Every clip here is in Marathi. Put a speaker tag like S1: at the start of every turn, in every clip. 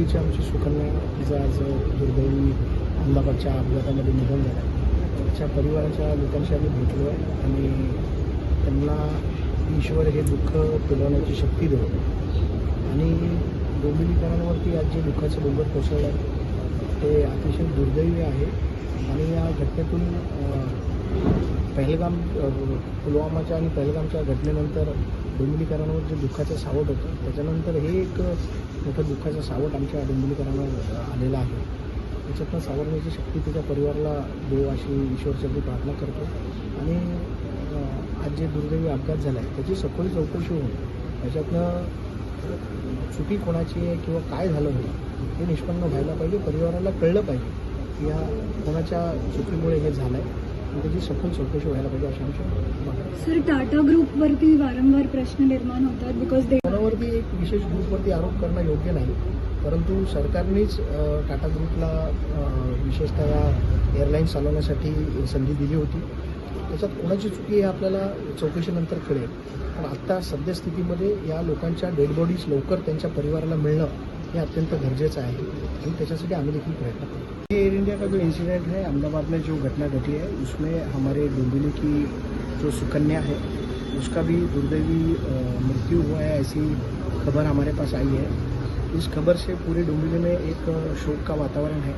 S1: डोंबिवलीची आमची सुकन्या तिचं आज दुर्दैवी अहमदाबादच्या अपघातामध्ये निधन झालं. त्याच्या परिवाराच्या लोकांशी आम्ही भेटलो आहे आणि त्यांना ईश्वर हे दुःख पेलवण्याची शक्ती देव आणि डोंबिवलीकरांवरती आज जे दुःखाचं डोंगर कोसळलं आहे ते अतिशय दुर्दैवी आहे. आणि या घटनेतून पहलगाम पुलवामाच्या आणि पहलगामच्या घटनेनंतर डोंबिवलीकरांवर जे दुःखाचं सावट होतं त्याच्यानंतर हे एक मोठं दुःखाचं सावट आमच्या डोंबिवलीकरांवर आलेलं आहे. त्याच्यातनं सावरण्याची शक्ती त्याच्या परिवाराला देव अशी ईश्वरसाठी प्रार्थना करतो. आणि आज जे दुर्दैवी अपघात झाला आहे त्याची सखोल चौकशी होऊन त्याच्यातनं चुकी कोणाची आहे किंवा काय झालं होईल हे निष्पन्न व्हायला पाहिजे परिवाराला कळलं पाहिजे की कोणाच्या चुकीमुळे हे झालं आहे त्याची सखोल चौकशी व्हायला पाहिजे अशी आमची मागणी आहे.
S2: सर टाटा ग्रुपवरती वारंवार प्रश्न निर्माण होतात बिकॉज
S1: कोणावरती एक विशेष ग्रुपवरती आरोप करणं योग्य नाही. परंतु सरकारनेच टाटा ग्रुपला विशेषतः या एअरलाईन चालवण्यासाठी संधी दिली होती. त्याच्यात कोणाची चुकी हे आपल्याला चौकशीनंतर कळेल. पण आत्ता सद्यस्थितीमध्ये या लोकांच्या डेड बॉडीज लवकर त्यांच्या परिवाराला मिळणं हे अत्यंत गरजेचं आहे. आणि त्याच्यासाठी आम्ही देखील प्रयत्न करू ये एयर इंडिया का जो इंसिडेंट है अहमदाबाद में जो घटना घटी है उसमें हमारे डोंबिवली की जो सुकन्या है, उसका भी दुर्दैवी मृत्यु हुआ है, ऐसी खबर हमारे पास आई है। इस खबर से पूरे डोंबिवली में एक शोक का वातावरण है।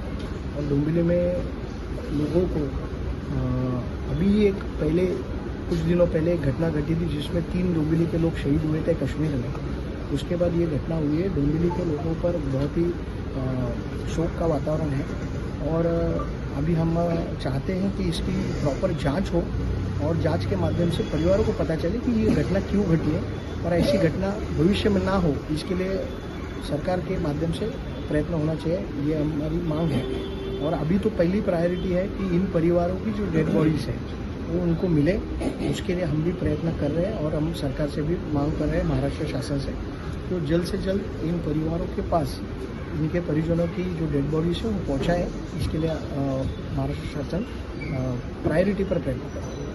S1: और डोंबिवली में लोगों को अभी एक पहले, कुछ दिनों पहले एक घटना घटी थी, जिसमें तीन डोंबिवली के लोग शहीद हुए थे कश्मीर में। उसके बाद ये घटना हुई है। डोंबिवली के लोगों पर बहुत ही शोक का वातावरण है। और अभी हम चाहते हैं कि इसकी प्रॉपर जाँच हो और जाँच के माध्यम से परिवारों को पता चले कि ये घटना क्यों घटी है और ऐसी घटना भविष्य में ना हो, इसके लिए सरकार के माध्यम से प्रयत्न होना चाहिए। ये हमारी मांग है। और अभी तो पहली प्रायोरिटी है कि इन परिवारों की जो डेड बॉडीज़ है वो उनको मिले, उसके लिए हम भी प्रयत्न कर रहे हैं और हम सरकार से भी मांग कर रहे हैं, महाराष्ट्र शासन से। तो जल्द से जल्द इन परिवारों के पास, इनके परिजनों की जो डेड बॉडीज है, वो पहुँचाए। इसके लिए महाराष्ट्र शासन प्रायोरिटी पर प्रयत्न कर रहा है।